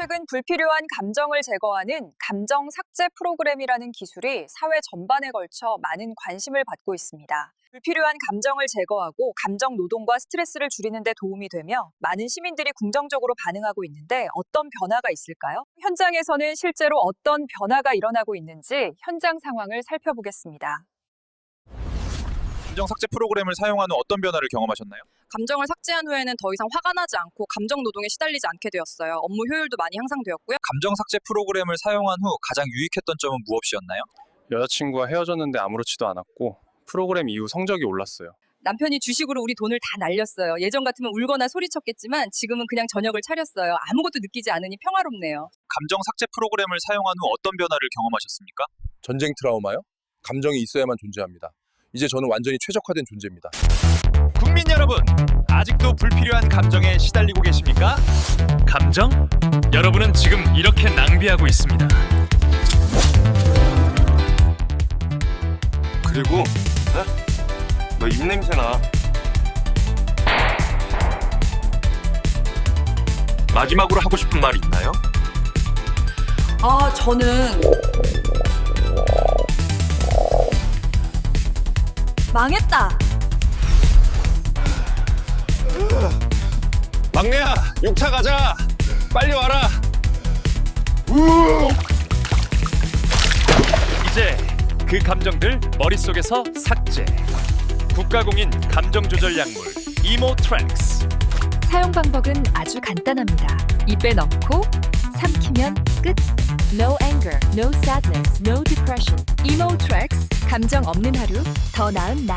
최근 불필요한 감정을 제거하는 감정 삭제 프로그램이라는 기술이 사회 전반에 걸쳐 많은 관심을 받고 있습니다. 불필요한 감정을 제거하고 감정 노동과 스트레스를 줄이는 데 도움이 되며 많은 시민들이 긍정적으로 반응하고 있는데 어떤 변화가 있을까요? 현장에서는 실제로 어떤 변화가 일어나고 있는지 현장 상황을 살펴보겠습니다. 감정 삭제 프로그램을 사용한 후 어떤 변화를 경험하셨나요? 감정을 삭제한 후에는 더 이상 화가 나지 않고 감정 노동에 시달리지 않게 되었어요. 업무 효율도 많이 향상되었고요. 감정 삭제 프로그램을 사용한 후 가장 유익했던 점은 무엇이었나요? 여자친구와 헤어졌는데 아무렇지도 않았고 프로그램 이후 성적이 올랐어요. 남편이 주식으로 우리 돈을 다 날렸어요. 예전 같으면 울거나 소리쳤겠지만 지금은 그냥 저녁을 차렸어요. 아무것도 느끼지 않으니 평화롭네요. 감정 삭제 프로그램을 사용한 후 어떤 변화를 경험하셨습니까? 전쟁 트라우마요? 감정이 있어야만 존재합니다. 이제 저는 완전히 최적화된 존재입니다. 국민 여러분, 아직도 불필요한 감정에 시달리고 계십니까? 감정? 여러분은 지금 이렇게 낭비하고 있습니다. 그리고 너 입냄새나 마지막으로 하고 싶은 말 있나요? 아, 저는 망했다. 막내야 6차 가자 빨리 와라 이제 그 감정들 머릿속에서 삭제. 국가공인 감정 조절 약물 이모트랙스. 사용 방법은 아주 간단합니다. 입에 넣고 삼키면 끝. No anger, no sadness, no depression. Emotrax 감정 없는 하루 더 나은 나.